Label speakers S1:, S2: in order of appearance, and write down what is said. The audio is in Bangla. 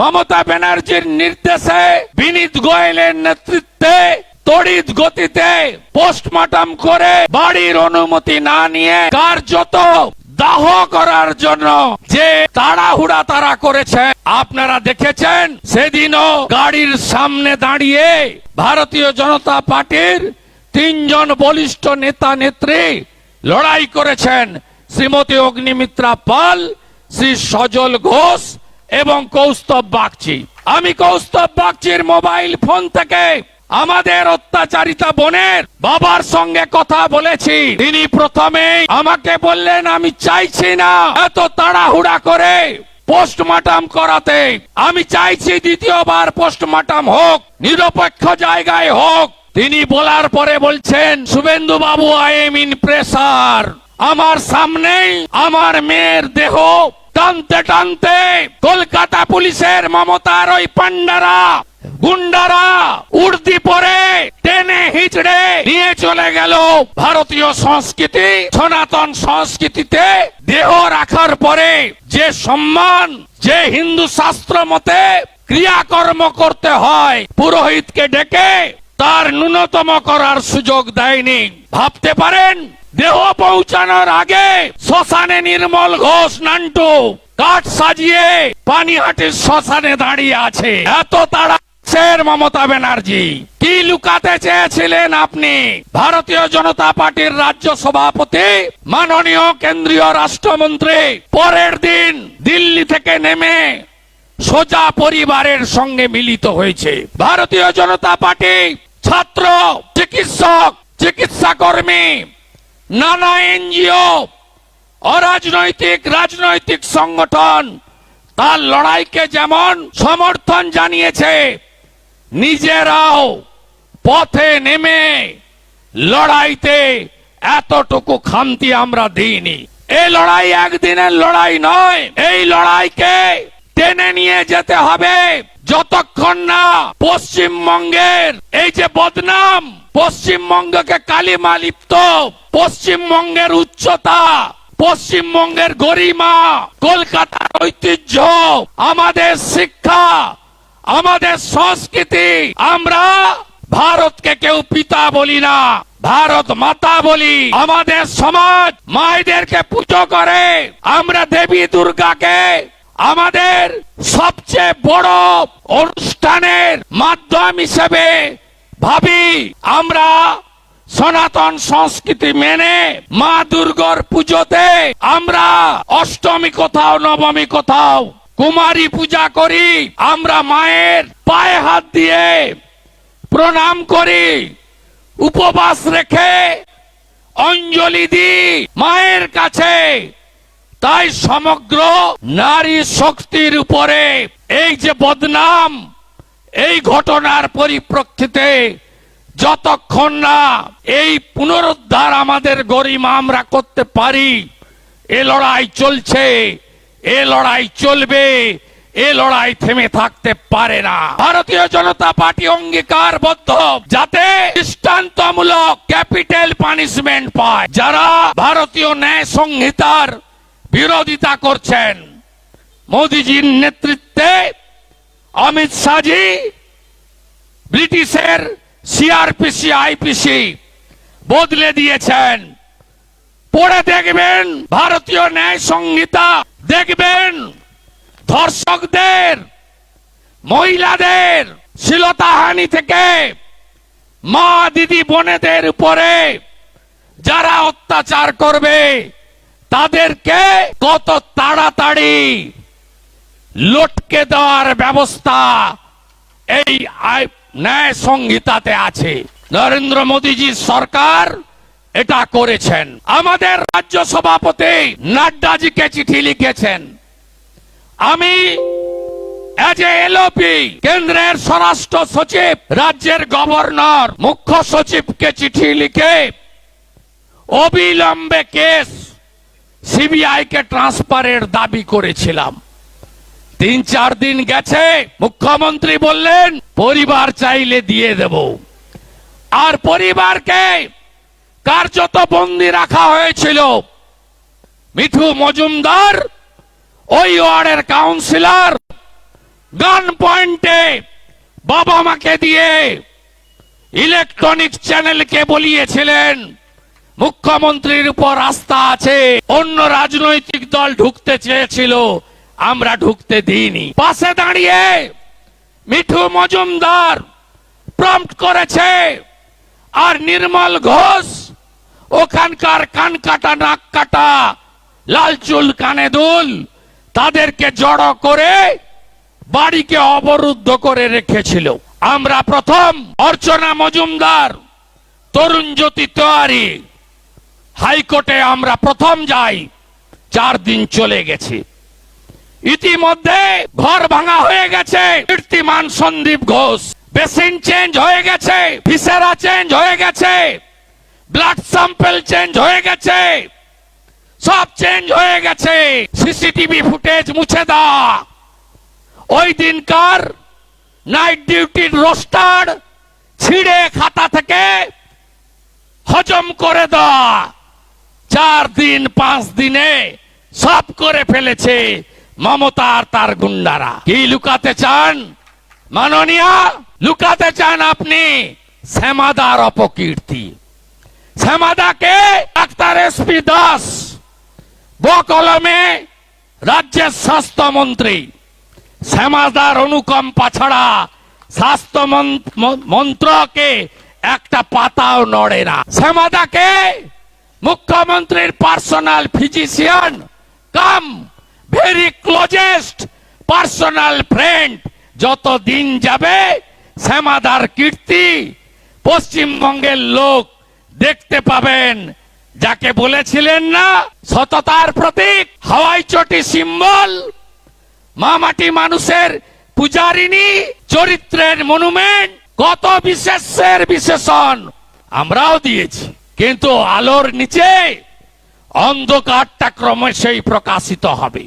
S1: মমতা ব্যানার্জির নির্দেশে বিনীত গোয়েলের নেতৃত্বে তড়িৎ গতিতে পোস্টমর্টম করে বাড়ির অনুমতি না নিয়ে কার্যত দাহ করার জন্য যে তাড়াহুড়া তারা করেছে, আপনারা দেখেছেন? সেদিনও গাড়ির সামনে দাঁড়িয়ে ভারতীয় জনতা পার্টির তিনজন বলিষ্ঠ নেতা নেত্রী লড়াই করেছেন। শ্রীমতী অগ্নিমিত্রা পাল, শ্রী সজল ঘোষ এবং কৌস্তব বাগচি। আমি কৌস্তব বাগচির মোবাইল ফোন থেকে আমাদের অত্যাচারিতা বোনের বাবার সঙ্গে কথা বলেছি। তিনি প্রথমে আমাকে বললেন, আমি চাইছি না এত তাড়াহুড়া করে পোস্টমার্টাম করাতে। আমি চাইছি দ্বিতীয়বার পোস্টমার্টাম হোক, নিরপেক্ষ জায়গায় হোক। তিনি বলার পরে বলছেন শুভেন্দু বাবু আই এম ইন প্রেসার আমার সামনেই আমার মেয়ের দেহ টানতে টানতে কলকাতা পুলিশের মমতার ওই পান্ডারা গুন্ডারা উর্দি পরে টেনে হিচড়ে নিয়ে চলে গেল ভারতীয় সংস্কৃতি, সনাতন সংস্কৃতিতে দেহ রাখার পরে যে সম্মান, যে হিন্দু শাস্ত্র মতে ক্রিয়াকর্ম করতে হয়, পুরোহিতকে ডেকে তার ন্যূনতম করার সুযোগ দেয়নি। ভাবতে পারেন দেহ পৌঁছানোর আগে শ্মশানে নির্মল ঘোষ নান্টু কাঠ সাজিয়ে পানিহাটির শ্মশানে দাঁড়িয়ে আছে। এত তাড়া শের মমতা ব্যানার্জি? কি লুকাতে চেয়েছিলেন আপনি? ভারতীয় জনতা পার্টির রাজ্য সভাপতি, মাননীয় কেন্দ্রীয় রাষ্ট্রমন্ত্রী, পরের দিন দিল্লি থেকে নেমে সোজা পরিবারের সঙ্গে মিলিত হয়েছে। ভারতীয় জনতা পার্টি ছাত্র, চিকিৎসক চিকিৎসা কর্মী নানা এনজিও, অরাজনৈতিক, রাজনৈতিক সংগঠন, তার লড়াইকে যেমন সমর্থন জানিয়েছে, নিজেরাও পথে নেমে লড়াইতে এতটুকু খামতি আমরা দিইনি। এই লড়াই একদিনের লড়াই নয়, এই লড়াইকে টেনে নিয়ে যেতে হবে। যতক্ষণ না পশ্চিমবঙ্গের এই যে বদনাম, পশ্চিমবঙ্গকে কালিমা লিপ্ত, পশ্চিমবঙ্গের উচ্চতা, পশ্চিমবঙ্গের গরিমা, কলকাতার ঐতিহ্য, আমাদের শিক্ষা, আমাদের সংস্কৃতি, আমরা ভারতকে কেউ পিতা বলি না, ভারত মাতা বলি। আমাদের সমাজ মায়েদেরকে পুজো করে। আমরা দেবী দুর্গাকে আমাদের সবচেয়ে বড় অনুষ্ঠানের মাধ্যম হিসেবে ভাবি আমরা সনাতন সংস্কৃতি মেনে মা দুর্গার পুজোতে আমরা অষ্টমী কোথাও, নবমী কোথাও কুমারী পূজা করি, আমরা মায়ের পায়ে হাত দিয়ে প্রণাম করি, উপবাস রেখে অঞ্জলি দিই মায়ের কাছে। তাই সমগ্র নারী শক্তির উপরে এই যে বদনাম, এই ঘটনার পরিপ্রেক্ষিতে যতক্ষণ না এই পুনরুদ্ধার আমাদের গরিমা আমরা করতে পারি, এ লড়াই চলছে, এ লড়াই চলবে, এ লড়াই থেমে থাকতে পারে না। ভারতীয় জনতা পার্টি অঙ্গীকারবদ্ধ, যাতে দৃষ্টান্তমূলক ক্যাপিটাল পানিশমেন্ট পায়। যারা ভারতীয় ন্যায় সংহিতার বিরোধিতা করছেন। মোদিজির নেতৃত্বে অমিত শাহজি, ব্রিটিশের সিআরপিসি, আইপিসি বদলে দিয়েছেন। পড়ে দেখবেন ভারতীয় ন্যায় সংহিতা, দেখবেন ধর্ষকদের, মহিলাদের শ্লীলতাহানি থেকে মা দিদি বোনেদের উপরে যারা অত্যাচার করবে তাদেরকে কত তাড়াতাড়ি লটকে দেওয়ার ব্যবস্থা এই ন্যায় সংহিতাতে আছে। নরেন্দ্র মোদীজির সরকার এটা করেছেন। আমাদের রাজ্য সভাপতি নাড্ডাজিকে চিঠি লিখেছেন। আমি এজ এ কেন্দ্রের স্বরাষ্ট্র সচিব, রাজ্যের গভর্নর, মুখ্য সচিবকে চিঠি লিখে অবিলম্বে কেস সিবিআই কে ট্রান্সফারের দাবি করেছিলাম। তিন চার দিন গেছে, মুখ্যমন্ত্রী বললেন, পরিবার চাইলে দিয়ে দেব। আর পরিবারকে কার্যত বন্দি রাখা হয়েছিল। মিঠু মজুমদার, ওই ওয়ার্ডের কাউন্সিলর, গান পয়েন্টে বাবা মাকে দিয়ে ইলেকট্রনিক চ্যানেলকে বলিয়েছিলেন। মুখ্যমন্ত্রীর উপর আস্থা আছে। অন্য রাজনৈতিক দল ঢুকতে চেয়েছিল, আমরা ঢুকতে দিইনি। পাশে দাঁড়িয়ে মিঠু মজুমদার প্রম্পট করেছে, আর নির্মল ঘোষ ওখানকার কান কাটা নাক কাটা লাল চুল, কানে দুল, তাদেরকে জড়ো করে বাড়িকে অবরুদ্ধ করে রেখেছিল। আমরা প্রথম অর্চনা মজুমদার, তরুণ জ্যোতি তেওয়ারি হাইকোর্টে আমরা প্রথম যাই, চার দিন চলে গেছে। ইতিমধ্যে ঘর ভাঙা হয়ে গেছে। কীর্তিমান সন্দীপ ঘোষ, বেসিন চেঞ্জ হয়ে গেছে, ভিসেরা চেঞ্জ হয়ে গেছে, ব্লাড স্যাম্পল চেঞ্জ হয়ে গেছে, সব চেঞ্জ হয়ে গেছে। সিসিটিভি ফুটেজ মুছে দেওয়া ওই দিনকার নাইট ডিউটির রোস্টার ছিঁড়ে খাতা থেকে হজম করে দেওয়া চার দিন, পাঁচ দিনে সব করে ফেলেছে মমতা আর তার গুন্ডারা। কি লুকাতে চান? মাননীয়া, লুকাতে চান আপনি? শ্যামাদার অপকীর্তি। শ্যামাদাকে ডাক্তার এসপি দাস, বকলমে রাজ্যের স্বাস্থ্যমন্ত্রী। শ্যামাদার অনুকম্পা ছাড়া স্বাস্থ্য মন- মন্ত্রকে একটা পাতাও নড়ে না। শ্যামাদাকে মুখ্যমন্ত্রীর personal physician, cum, very closest, personal friend, যত দিন যাবে, শ্যামাদার কীর্তি, পশ্চিমবঙ্গের লোক দেখতে পাবেন। যাকে বলেছিলেন না, সততার প্রতীক, হাওয়াই চটি সিম্বল, মামাটি মানুষের পূজারিনী চরিত্রের মনুমেন্ট কত বিশেষের বিশেষণ, আমরাও দিয়েছি। কিন্তু আলোর নিচে অন্ধকারটা ক্রমশই প্রকাশিত হবে।